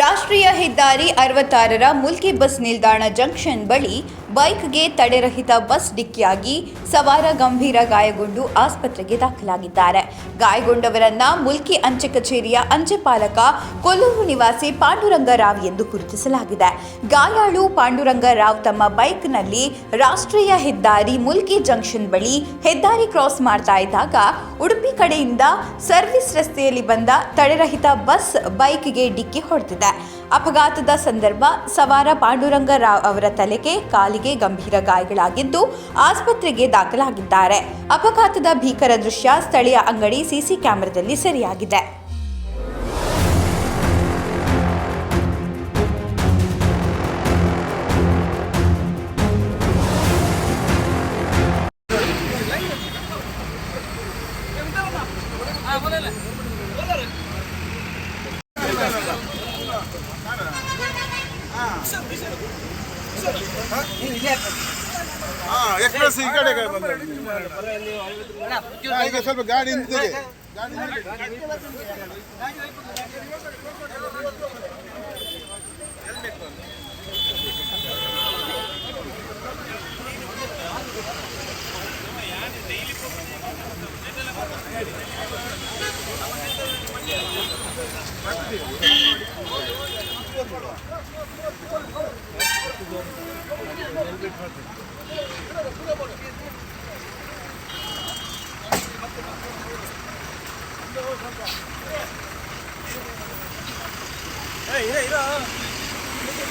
ರಾಷ್ಟ್ರೀಯ ಹೆದ್ದಾರಿ ಅರವತ್ತಾರರ ಮುಲ್ಕಿ ಬಸ್ ನಿಲ್ದಾಣ ಜಂಕ್ಷನ್ ಬಳಿ ಬೈಕ್ಗೆ ತಡೆರಹಿತ ಬಸ್ ಡಿಕ್ಕಿಯಾಗಿ ಸವಾರ ಗಂಭೀರ ಗಾಯಗೊಂಡು ಆಸ್ಪತ್ರೆಗೆ ದಾಖಲಾಗಿದ್ದಾರೆ. ಗಾಯಗೊಂಡವರನ್ನ ಮುಲ್ಕಿ ಅಂಚೆ ಕಚೇರಿಯ ಅಂಚೆ ಪಾಲಕ ಕೊಲ್ಲೂರು ನಿವಾಸಿ ಪಾಂಡುರಂಗ ರಾವ್ ಎಂದು ಗುರುತಿಸಲಾಗಿದೆ. ಗಾಯಾಳು ಪಾಂಡುರಂಗ ರಾವ್ ತಮ್ಮ ಬೈಕ್ನಲ್ಲಿ ರಾಷ್ಟ್ರೀಯ ಹೆದ್ದಾರಿ ಮುಲ್ಕಿ ಜಂಕ್ಷನ್ ಬಳಿ ಹೆದ್ದಾರಿ ಕ್ರಾಸ್ ಮಾಡ್ತಾ ಇದ್ದಾಗ ಉಡುಪಿ ಕಡೆಯಿಂದ ಸರ್ವಿಸ್ ರಸ್ತೆಯಲ್ಲಿ ಬಂದ ತಡೆರಹಿತ ಬಸ್ ಬೈಕ್ಗೆ ಡಿಕ್ಕಿ ಹೊಡೆದಿದೆ. ಅಪಘಾತದ ಸಂದರ್ಭ ಸವಾರ ಪಾಂಡುರಂಗ ರಾವ್ ಅವರ ತಲೆಗೆ ಕಾಲಿಗೆ ಗಂಭೀರ ಗಾಯಗಳಾಗಿದ್ದು ಆಸ್ಪತ್ರೆಗೆ ದಾಖಲಾಗಿದ್ದಾರೆ. ಅಪಘಾತದ ಭೀಕರ ದೃಶ್ಯ ಸ್ಥಳೀಯ ಅಂಗಡಿ ಸಿಸಿ ಕ್ಯಾಮೆರಾದಲ್ಲಿ ಸೆರೆಯಾಗಿದೆ. ಎಕ್ಸ್ಪ್ರೆಸ್ ಈ ಕಡೆ ಈಗ ಸ್ವಲ್ಪ ಗಾಡಿ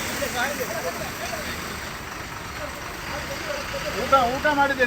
ನಿಂತಿದೆ ಗಾಡಿ ನಿಂತಿದೆ. ಊಟ ಊಟ ಮಾಡಿದ್ದೆ